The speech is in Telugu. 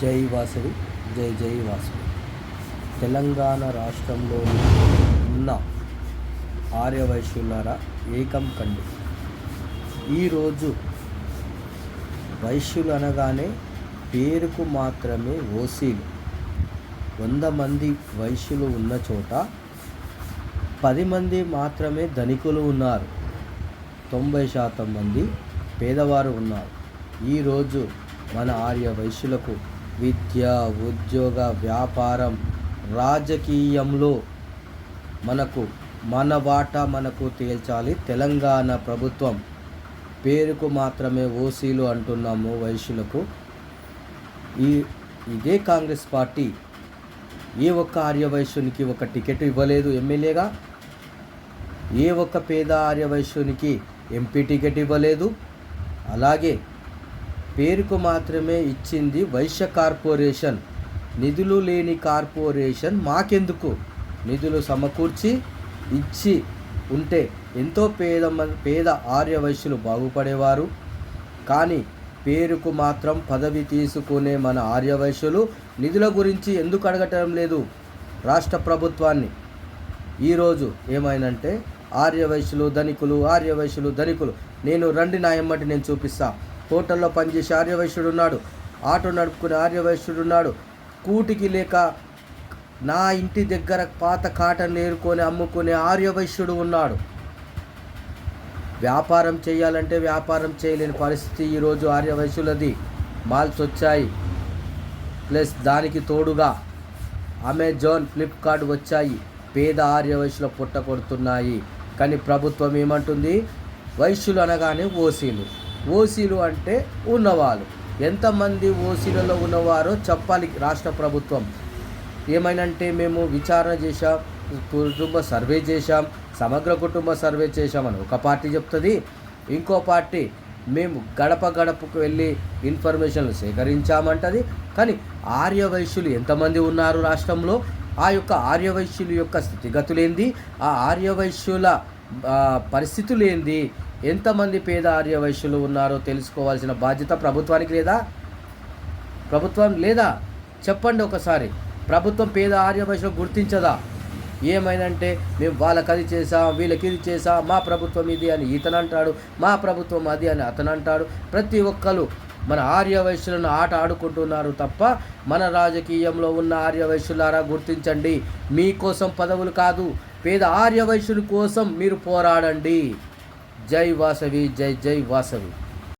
జై వాసవి జై జై వాసవి తెలంగాణ రాష్ట్రంలో ఉన్న ఆర్యవైశ్యులారా ఏకం కండి. ఈరోజు వైశ్యులు అనగానే పేరుకు మాత్రమే ఓసీలు. వంద మంది వైశ్యులు ఉన్న చోట పది మంది మాత్రమే ధనికులు ఉన్నారు. తొంభై శాతం మంది పేదవారు ఉన్నారు. ఈరోజు మన ఆర్య వైశ్యులకు విద్య ఉద్యోగ వ్యాపారం రాజకీయంలో మనకు మన వాటా మనకు తేల్చాలి. తెలంగాణ ప్రభుత్వం పేరుకు మాత్రమే ఓసీలు అంటున్నాము వైశ్యులకు. ఈ ఇదే కాంగ్రెస్ పార్టీ ఏ ఒక్క ఆర్యవైశ్యునికి ఒక టికెట్ ఇవ్వలేదు ఎమ్మెల్యేగా. ఏ ఒక్క పేద ఆర్యవైశ్యునికి ఎంపీ టికెట్ ఇవ్వలేదు. అలాగే పేరుకు మాత్రమే ఇచ్చింది వైశ్య కార్పొరేషన్. నిధులు లేని కార్పొరేషన్ మాకెందుకు? నిధులు సమకూర్చి ఇచ్చి ఉంటే ఎంతో పేద పేద ఆర్య వైశ్యులు బాగుపడేవారు. కానీ పేరుకు మాత్రం పదవి తీసుకునే మన ఆర్య వైశ్యులు నిధుల గురించి ఎందుకు అడగటం లేదు? రాష్ట్ర ప్రభుత్వాన్ని. ఈరోజు ఏమైనంటే ఆర్యవైశ్యులు ధనికులు ఆర్యవైశ్యులు ధనికులు. నేను రండి నా ఎమ్మటి నేను చూపిస్తాను హోటల్లో పనిచేసే ఆర్యవైశ్యుడు ఉన్నాడు ఆటో నడుపుకునే ఆర్యవైశ్యుడు ఉన్నాడు కూటికి లేక నా ఇంటి దగ్గర పాత కాటన్లు ఏరుకొని అమ్ముకునే ఆర్యవైశ్యుడు ఉన్నాడు. వ్యాపారం చేయాలంటే వ్యాపారం చేయలేని పరిస్థితి ఈరోజు ఆర్యవైశ్యులది. మాల్స్ వచ్చాయి. ప్లస్ దానికి తోడుగా అమెజాన్ ఫ్లిప్కార్ట్ వచ్చాయి. పేద ఆర్య వయసులో పుట్ట కొడుతున్నాయి. కానీ ప్రభుత్వం ఏమంటుంది? వైశ్యులు అనగానే ఓసీలు. ఓసీలు అంటే ఉన్నవాళ్ళు. ఎంతమంది ఓసీలలో ఉన్నవారో చెప్పాలి రాష్ట్ర ప్రభుత్వం. ఏమైనంటే మేము విచారణ చేశాం కుటుంబ సర్వే చేశాం సమగ్ర కుటుంబ సర్వే చేశామని ఒక పార్టీ చెప్తుంది. ఇంకో పార్టీ మేము గడప గడపకు వెళ్ళి ఇన్ఫర్మేషన్లు సేకరించామంటది. కానీ ఆర్య వైశ్యులు ఎంతమంది ఉన్నారు రాష్ట్రంలో? ఆ యొక్క ఆర్య వైశ్యుల యొక్క స్థితిగతులేంది? ఆ ఆర్య వైశ్యుల పరిస్థితులేంది? ఎంతమంది పేద ఆర్య వైశ్యులు ఉన్నారో తెలుసుకోవాల్సిన బాధ్యత ప్రభుత్వానికి లేదా? ప్రభుత్వం లేదా? చెప్పండి ఒకసారి. ప్రభుత్వం పేద ఆర్యవైశ్యులు గుర్తించదా? ఏమైందంటే మేము వాళ్ళకి అది చేసాం వీళ్ళకి ఇది చేసాం మా ప్రభుత్వం ఇది అని ఇతను అంటాడు మా ప్రభుత్వం అది అని అతను అంటాడు. ప్రతి ఒక్కరు మన ఆర్య వైశ్యులను ఆట ఆడుకుంటున్నారు తప్ప మన రాజకీయంలో ఉన్న ఆర్య వైశ్యులారా గుర్తించండి మీకోసం పదవులు కాదు పేద ఆర్య వైశ్యుల కోసం మీరు పోరాడండి. జై వాసవి జై జై వాసవి